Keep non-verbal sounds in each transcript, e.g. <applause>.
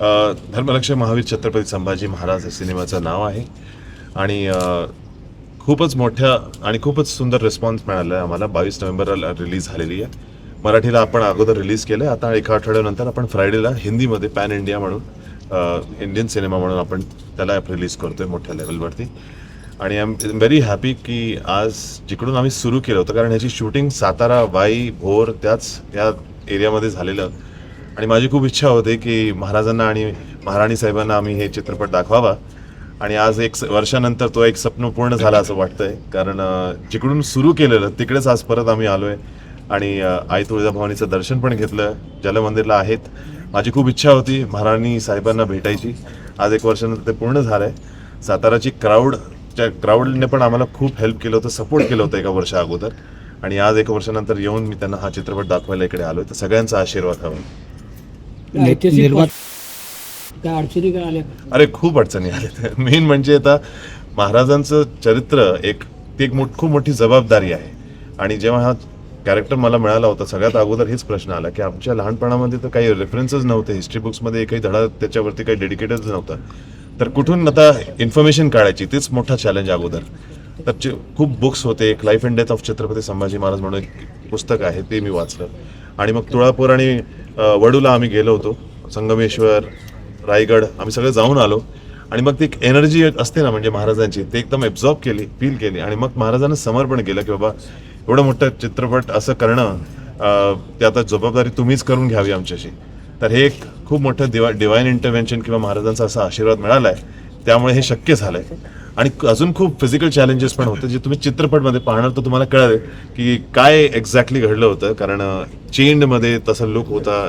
अ, धर्मरक्षक महावीर छत्रपती संभाजी महाराज हे सिनेमाचं नाव आहे. आणि खूपच मोठ्या आणि खूपच सुंदर रिस्पॉन्स मिळाला आहे आम्हाला. बावीस नोव्हेंबरला रिलीज झालेली आहे. मराठीला आपण अगोदर रिलीज केलं आहे. आता एका आठवड्यानंतर आपण फ्रायडेला हिंदीमध्ये पॅन इंडिया म्हणून इंडियन सिनेमा म्हणून आपण त्याला रिलीज करतोय मोठ्या लेवलवरती आणि आय एम व्हेरी हॅपी की आज जिकडून आम्ही सुरू केलं होतं कारण ह्याची शूटिंग सातारा वाई भोर त्याच या एरियामध्ये झालेलं आणि माझी खूप इच्छा होती की महाराजांना आणि महाराणी साहेबांना आम्ही हे चित्रपट दाखवावा. आणि आज एक स- वर्षानंतर तो एक स्वप्न पूर्ण झाला असं वाटतंय. कारण जिकडून सुरू केलेलं तिकडेच आज परत आम्ही आलोय. आणि आई तुळजाभवानीचं दर्शन पण घेतलं जलमंदिरला आहेत. माझी खूप इच्छा होती महाराणी साहेबांना भेटायची. आज एक वर्षानंतर ते पूर्ण झालंय. साताराची क्राऊड त्या क्राऊडने पण आम्हाला खूप हेल्प केलं होतं सपोर्ट केलं होतं एका वर्षा अगोदर. आणि आज एक वर्षानंतर येऊन मी त्यांना हा चित्रपट दाखवायला इकडे आलो तर सगळ्यांचा आशीर्वाद हवा. ऐतिहासिक निर्माण काय अडचणी काय आल्या? अरे खूप अडचणी आल्या. <laughs> मेन म्हणजे आता महाराजांचं चरित्र एक ती एक मोठ खूप मोठी जबाबदारी आहे. आणि जेव्हा हा कॅरेक्टर मला मिळाला होता सगळ्यात अगोदर हेच प्रश्न आला की आमच्या लहानपणामध्ये तर काही रेफरन्सच नव्हते. हिस्ट्री बुक्समध्ये एकही धडा त्याच्यावरती काही डेडिकेटेडच नव्हता. तर कुठून आता इन्फॉर्मेशन काढायची? तेच मोठा चॅलेंज अगोदर. तर खूप बुक्स होते. एक life and death of Chhatrapati Sambhaji Maharaj म्हणून एक पुस्तक आहे ते मी वाचलं. आणि मग तुळापूर आणि वडूला आम्ही गेलो होतो. संगमेश्वर रायगड आम्ही सगळे जाऊन आलो. आणि मग ती एक एनर्जी असते ना म्हणजे महाराजांची ते एकदम एब्झॉर्ब केली फील केली. आणि मग महाराजांना समर्पण केलं की बाबा एवढं मोठं चित्रपट असं करणं ते आता जबाबदारी तुम्हीच करून घ्यावी आमच्याशी. तर हे एक खूप मोठं दिवा डिवाईन इंटरव्हेन्शन किंवा महाराजांचा असा आशीर्वाद मिळाला आहे त्यामुळे हे शक्य झालं आहे आणि अजून खूप फिजिकल चॅलेंजेस पण होते जे तुम्ही चित्रपटमध्ये पाहणार तर तुम्हाला कळेल की काय एक्झॅक्टली घडलं होतं. कारण चेंडमध्ये तसा लुक होता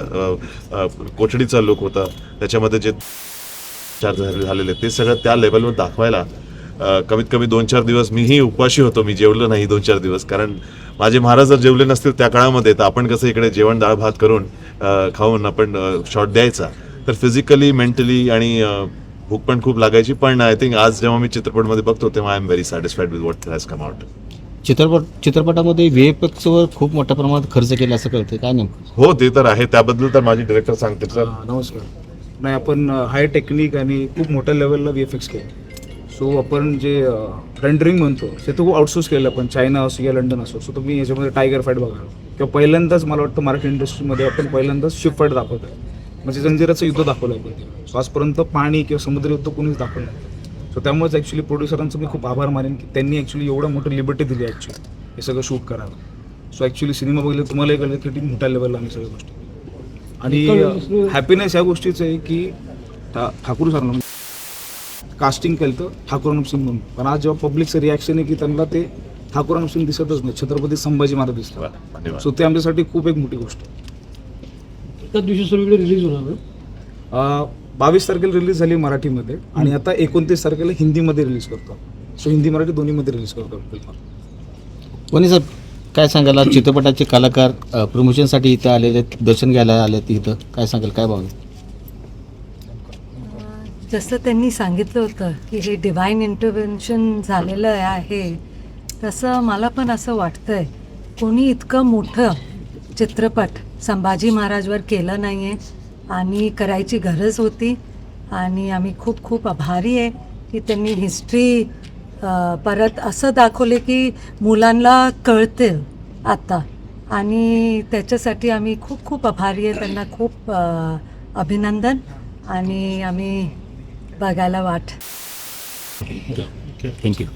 कोचडीचा कोठडीचा लुक होता. त्याच्यामध्ये जे चार झालेले ते सगळं त्या लेवलवर दाखवायला कमीत कमी दोन चार दिवस मीही उपाशी होतो. मी जेवलो नाही दोन चार दिवस. कारण माझे महाराज जर जेवले नसतील त्या काळामध्ये तर आपण कसं इकडे जेवण डाळ भात करून खाऊन आपण शॉट द्यायचा. तर फिजिकली मेंटली आणि भूक पण खूप लागायची पण आय थिंक आज जेव्हा मी चित्रपटमध्ये बघतो तेव्हा I am very satisfied with what has come out चित्रपट चित्रपटामध्ये VFX वर खूप मोठ्या प्रमाणात खर्च केला असं कळतं काय नेमकं? हो ते तर आहे. त्याबद्दल तर माझी डिरेक्टर सांगते सर नमस्कार. नाही आपण हाय टेक्निक आणि खूप मोठ्या लेवलला व्ही एफ एक्स केलं. सो आपण जे रेंडरिंग म्हणतो ते तो आउटसोर्स केलं आपण. चायना असो या लंडन असो. सो तुम्ही याच्यामध्ये टायगर फाईट बघा. किंवा पहिल्यांदाच मला वाटतं मराठी इंडस्ट्रीमध्ये आपण पहिल्यांदाच शिप फाईट दाखवतो म्हणजे जंजिराचं युद्ध दाखवलं सो आजपर्यंत पाणी किंवा समुद्र युद्ध कोणीच दाखवलं नाही. सो त्यामुळेच ॲक्च्युली प्रोड्युसरांचं मी खूप आभार मानेन की त्यांनी ॲक्च्युली एवढं मोठं लिबर्टी दिली ॲक्च्युली हे सगळं शूट करायला. सो ॲक्च्युली सिनेमा बघितलं तुम्हालाही कळलं की किती मोठ्या लेवलला आम्ही सगळ्या गोष्टी. आणि हॅपीनेस या गोष्टीचं आहे की ठाकूर सरांना कास्टिंग केलं तर ठाकूर सिंग म्हणून. पण आज जेव्हा पब्लिकचं रिॲक्शन आहे की त्यांना ते ठाकूर सिंग दिसतच नाही छत्रपती संभाजी महाराज दिसतात. धन्यवाद. सो ते आमच्यासाठी खूप एक मोठी गोष्ट आहे. त्या दिवशी सगळीकडे रिलीज होणार ना? बावीस तारखेला रिलीज झाली मराठीमध्ये आणि आता एकोणतीस तारखेला हिंदीमध्ये रिलीज करतो. सो हिंदी मराठी दोन्हीमध्ये रिलीज करतो. फिल्म कोणी साहेब काय सांगाल? चित्रपटाचे कलाकार प्रमोशनसाठी इथं आलेले दर्शन घ्यायला आले इथं. काय सांगाल? काय भावना? जसं त्यांनी सांगितलं होतं की हे डिवाईन इंटरव्हेन्शन झालेलं आहे तसं मला पण असं वाटतंय. कोणी इतकं मोठं चित्रपट संभाजी महाराजवर केलं नाही आहे आणि करायची गरज होती. आणि आम्ही खूप खूप आभारी आहे की त्यांनी हिस्ट्री परत असं दाखवले की मुलांना कळते आता. आणि त्याच्यासाठी आम्ही खूप खूप आभारी आहे. त्यांना खूप अभिनंदन. आणि आम्ही बघायला वाट. थँक्यू